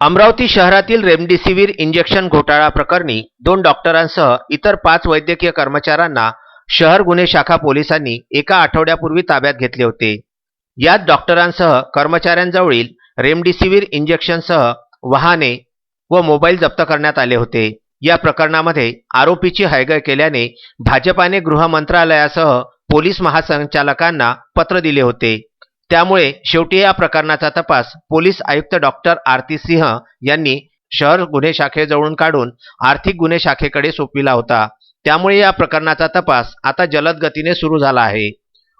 अमरावती शहरातील remdesivir injection घोटाळा प्रकरणी दोन डॉक्टरांसह इतर पाच वैद्यकीय कर्मचाऱ्यांना शहर गुन्हे शाखा पोलिसांनी एका आठवड्यापूर्वी ताब्यात घेतले होते. यात डॉक्टरांसह कर्मचाऱ्यांजवळील रेमडेसिवीर इंजेक्शनसह वाहने व मोबाईल जप्त करण्यात आले होते. या प्रकरणामध्ये आरोपीची हयगय केल्याने भाजपाने गृह मंत्रालयासह पोलीस महासंचालकांना पत्र दिले होते. त्यामुळे शेवटी या प्रकरणाचा तपास पोलीस आयुक्त डॉक्टर आरती सिंह यांनी शहर गुन्हे शाखेजवळून काढून आर्थिक गुन्हे शाखेकडे सोपविला होता. त्यामुळे या प्रकरणाचा तपास आता जलद गतीने सुरू झाला आहे.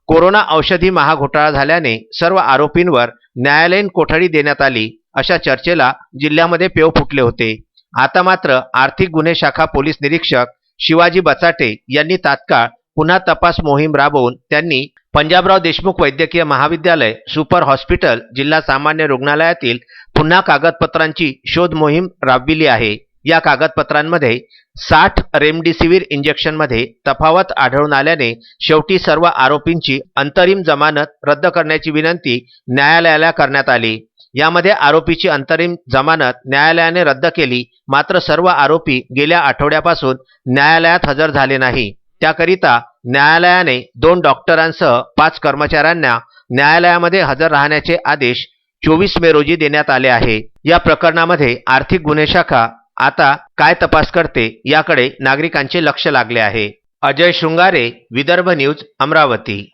कोरोना औषधी महाघोटाळा झाल्याने सर्व आरोपींवर न्यायालयीन कोठडी देण्यात आली अशा चर्चेला जिल्ह्यामध्ये पेव फुटले होते. आता मात्र आर्थिक गुन्हे शाखा पोलीस निरीक्षक शिवाजी बचाटे यांनी तात्काळ पुन्हा तपास मोहीम राबवून त्यांनी पंजाबराव देशमुख वैद्यकीय महाविद्यालय सुपर हॉस्पिटल जिल्हा सामान्य रुग्णालयातील पुन्हा कागदपत्रांची शोध मोहीम राबविली आहे. या कागदपत्रांमध्ये साठ रेमडेसिवीर इंजेक्शनमध्ये तफावत आढळून आल्याने शेवटी सर्व आरोपींची अंतरिम जमानत रद्द करण्याची विनंती न्यायालयाला करण्यात आली. यामध्ये आरोपीची अंतरिम जमानत न्यायालयाने रद्द केली. मात्र सर्व आरोपी गेल्या आठवड्यापासून न्यायालयात हजर झाले नाही. त्याकरिता न्यायालयाने दोन डॉक्टरांसह पाच कर्मचाऱ्यांना न्यायालयामध्ये हजर राहण्याचे आदेश चोवीस मे रोजी देण्यात आले आहे. या प्रकरणामध्ये आर्थिक गुन्हे शाखा आता काय तपास करते याकडे नागरिकांचे लक्ष लागले आहे. अजय शृंगारे विदर्भ न्यूज अमरावती.